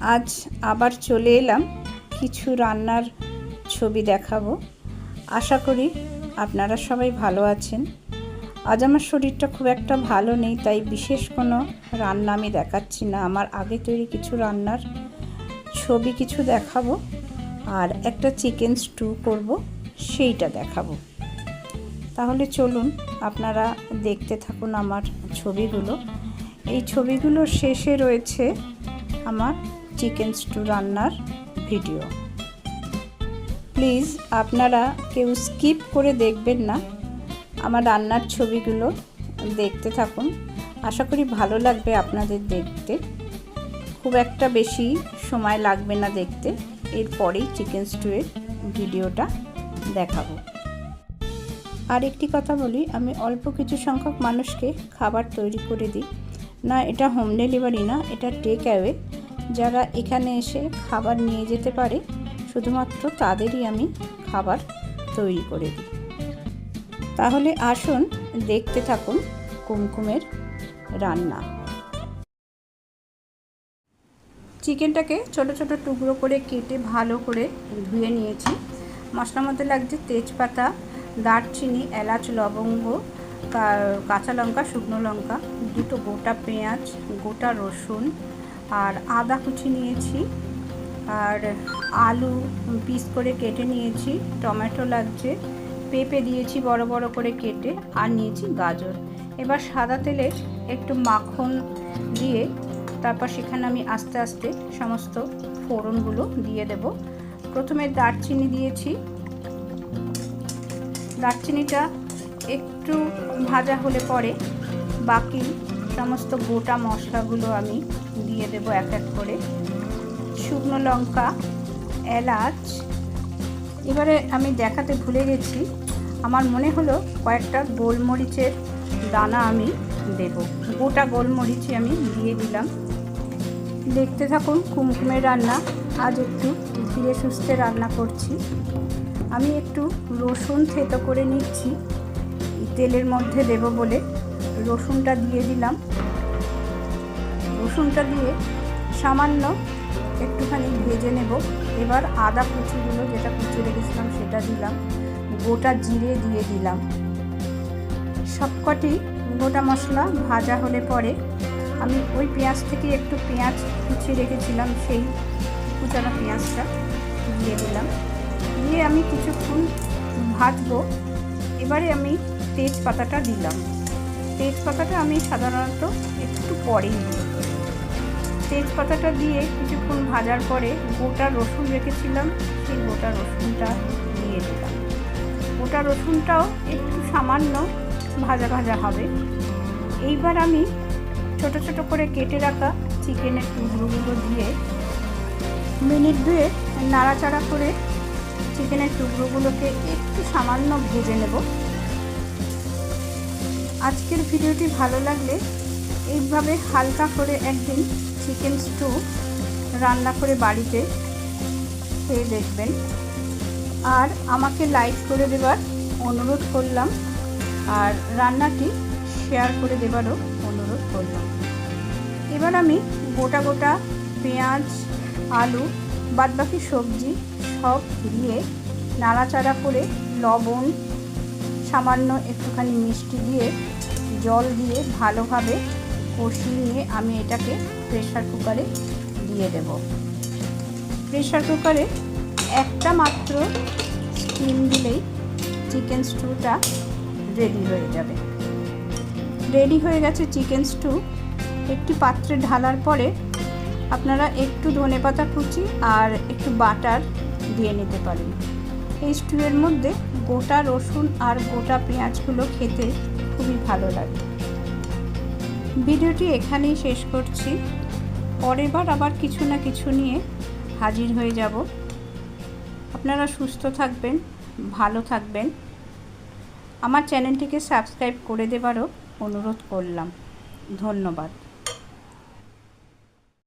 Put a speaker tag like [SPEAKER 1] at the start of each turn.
[SPEAKER 1] আজ আবার চলে এলাম কিছু রান্নার ছবি দেখাবো। আশা করি আপনারা সবাই ভালো আছেন। আজ আমার শরীরটা খুব একটা ভালো নেই, তাই বিশেষ কোনো রান্না আমি দেখাচ্ছি না। আমার আগে তৈরি কিছু রান্নার ছবি কিছু দেখাবো আর একটা চিকেন স্টু করব, সেইটা দেখাবো। তাহলে চলুন আপনারা দেখতে থাকুন আমার ছবিগুলো। এই ছবিগুলোর শেষে রয়েছে আমার চিকেন স্টু রান্নার ভিডিও প্লিজ আপনারা কেউ স্কিপ করে দেখবেন না। আমার রান্নার ছবিগুলো দেখতে থাকুন। আশা করি ভালো লাগবে আপনাদের দেখতে। খুব একটা বেশি সময় লাগবে না দেখতে। এরপরেই চিকেন স্টুয়ের ভিডিওটা দেখাবো। আর একটি কথা বলি, আমি অল্প কিছু সংখ্যক মানুষকে খাবার তৈরি করে দিই। না, এটা হোম ডেলিভারি না, এটা টেক অ্যাওয়ে যারা এখানে এসে খাবার নিয়ে যেতে পারে, শুধুমাত্র তাদেরই আমি খাবার তৈরি করে দিই। তাহলে আসুন দেখতে থাকুন কুমকুমের রান্না। চিকেনটাকে ছোট ছোট টুকরো করে কেটে ভালো করে ধুয়ে নিয়েছি। মশলার মধ্যে লাগছে তেজপাতা, দারচিনি, এলাচ, লবঙ্গ কাঁচা লঙ্কা, শুকনো লঙ্কা, দুটো গোটা পেঁয়াজ, গোটা রসুন আর আদা কুচি নিয়েছি, আর আলু পিস করে কেটে নিয়েছি, টমেটো লাগছে, পেঁপে দিয়েছি বড় বড় করে কেটে, আর নিয়েছি গাজর। এবার সাদা তেলে একটু মাখন দিয়ে তারপর সেখানে আমি আস্তে আস্তে সমস্ত ফোড়নগুলো দিয়ে দেব। প্রথমে দারচিনি দিয়েছি। দারচিনিটা একটু ভাজা হলে পরে বাকি সমস্ত গোটা মশলাগুলো আমি দিয়ে দেব এক এক করে। শুকনো লঙ্কা, এলাচ। এবারে আমি দেখাতে ভুলে গেছি, আমার মনে হলো কয়েকটা গোলমরিচের দানা আমি দেব। গোটা গোলমরিচই আমি দিয়ে দিলাম। দেখতে থাকুন কুমকুমের রান্না। আজ একটু ধীরে সুস্থে রান্না করছি। আমি একটু রসুন থেতো করে নিচ্ছি। তেলের মধ্যে দেব বলে রসুনটা দিয়ে দিলাম। রসুনটা দিয়ে সামান্য একটুখানি ভেজে নেব। এবার আদা কুচিগুলো, যেটা কুচি রেখেছিলাম, সেটা দিলাম। গোটা জিরে দিয়ে দিলাম। সবকটি গোটা মশলা ভাজা হলে পরে আমি ওই পেঁয়াজ থেকে একটু পেঁয়াজ কুচি রেখেছিলাম, সেই কুচানো পেঁয়াজটা দিয়ে দিলাম। দিয়ে আমি কিছুক্ষণ ভাজবো। এবারে আমি তেজপাতাটা দিলাম। তেজপাতাটা আমি সাধারণত একটু পরেই দিই। তেজপাতাটা দিয়ে কিছুক্ষণ ভাজার পরে গোটা রসুন রেখেছিলাম, সেই গোটা রসুনটা দিয়ে দিলাম। গোটা রসুনটাও একটু সামান্য ভাজা ভাজা হবে। এইবার আমি ছোট ছোট করে কেটে রাখা চিকেনের টুকরোগুলো দিয়ে মিনিট দুয়ে নাড়াচাড়া করে চিকেনের টুকরোগুলোকে একটু সামান্য ভেজে নেব। আজকের ভিডিওটি ভালো লাগলে এইভাবে হালকা করে একদিন চিকেন স্টু রান্না করে বাড়িতে খেয়ে দেখবেন। আর আমাকে লাইক করে দেবার অনুরোধ করলাম, আর রান্নাটি শেয়ার করে দেবারও অনুরোধ করলাম। এবার আমি গোটা গোটা পেঁয়াজ, আলু, বাদবাকি সবজি সব দিয়ে নাড়াচাড়া করে লবণ, সামান্য একটুখানি মিষ্টি দিয়ে জল দিয়ে ভালোভাবে কষিয়ে নিয়ে আমি এটাকে প্রেশার কুকারে দিয়ে দেব। প্রেশার কুকারে একটা মাত্র স্টিম দিলেই চিকেন স্টুটা রেডি হয়ে যাবে। রেডি হয়ে গেছে চিকেন স্টু একটি পাত্রে ঢালার পরে আপনারা একটু ধনে পাতা কুচি আর একটু বাটার দিয়ে নিতে পারেন। এই স্টুয়ের মধ্যে গোটা রসুন আর গোটা পেঁয়াজগুলো খেতে খুবই ভালো লাগে। ভিডিওটি এখানেই শেষ করছি। পরের বার আবার কিছু না কিছু নিয়ে হাজির হয়ে যাব। আপনারা সুস্থ থাকবেন, ভালো থাকবেন। আমার চ্যানেলটিকে সাবস্ক্রাইব করে দেবারও অনুরোধ করলাম। ধন্যবাদ।